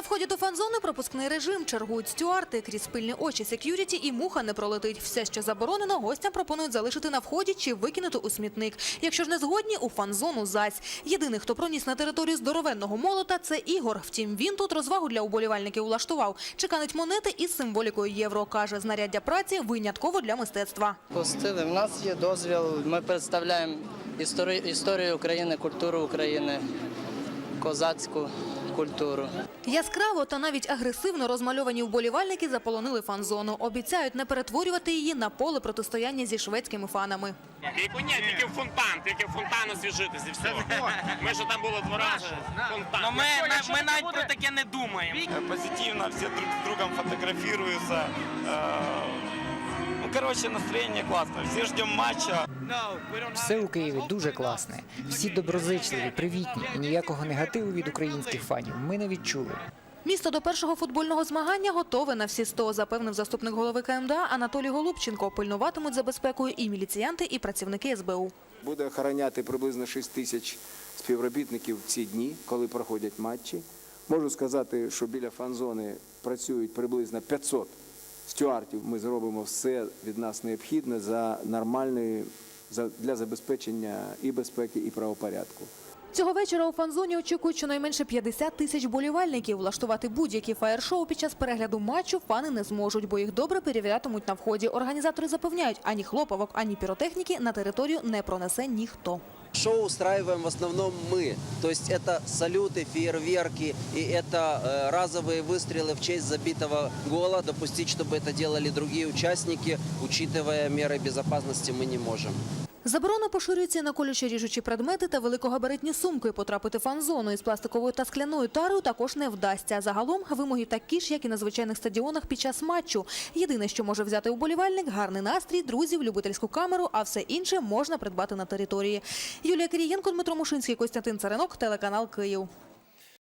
На вході до фан-зони пропускний режим, чергують стюарти, крізь спильні очі сек'юріті і муха не пролетить. Все, що заборонено, гостям пропонують залишити на вході чи викинути у смітник. Якщо ж не згодні, у фан-зону зась. Єдиний, хто проніс на територію здоровенного молота, це Ігор. Втім, він тут розвагу для уболівальників влаштував. Чеканить монети із символікою євро. Каже, знаряддя праці винятково для мистецтва. Пустили. У нас є дозвіл. Ми представляємо історію України, культуру України, козацьку культуру. Яскраво та навіть агресивно розмальовані вболівальники заполонили фан-зону. Обіцяють не перетворювати її на поле протистояння зі шведськими фанами. Тільки ні, тільки в фонтан, тільки в фонтан освіжитись і все. Ми ж там було два рази. Фонтан. Ну, ми, ми, ми навіть про таке не думаємо. Э, позитивно, все друг с другом фотографируются. Э, Ну, короче, настроение классное. Все ждем матча. Все у Києві дуже класне. Всі доброзичливі, привітні і ніякого негативу від українських фанів ми не відчули. Місто до першого футбольного змагання готове на всі сто, запевнив заступник голови КМДА Анатолій Голубченко. Пильнуватимуть за безпекою і міліціянти, і працівники СБУ. Буде охороняти приблизно 6 тисяч співробітників в ці дні, коли проходять матчі. Можу сказати, що біля фан-зони працюють приблизно 500 стюартів. Ми зробимо все від нас необхідне за нормальної для забезпечення і безпеки, і правопорядку. Цього вечора у фан-зоні очікують щонайменше 50 тисяч болівальників. Влаштувати будь-які фаєр-шоу під час перегляду матчу фани не зможуть, бо їх добре перевірятимуть на вході. Організатори запевняють, ані хлопавок, ані піротехніки на територію не пронесе ніхто. Шоу устраиваем в основном мы. То есть это салюты, фейерверки и это э, разовые выстрелы в честь забитого гола. Допустить, чтобы это делали другие участники, учитывая меры безопасности, мы не можем. Заборона поширюється на колюче ріжучі предмети та великогабаритні сумки. Потрапити в фан-зону із пластиковою та скляною тарою також не вдасться. Загалом вимоги такі ж, як і на звичайних стадіонах під час матчу. Єдине, що може взяти уболівальник – гарний настрій, друзів, любительську камеру, а все інше можна придбати на території. Юлія Кирієнко, Дмитро Мушинський, Костянтин Царинок, телеканал Київ.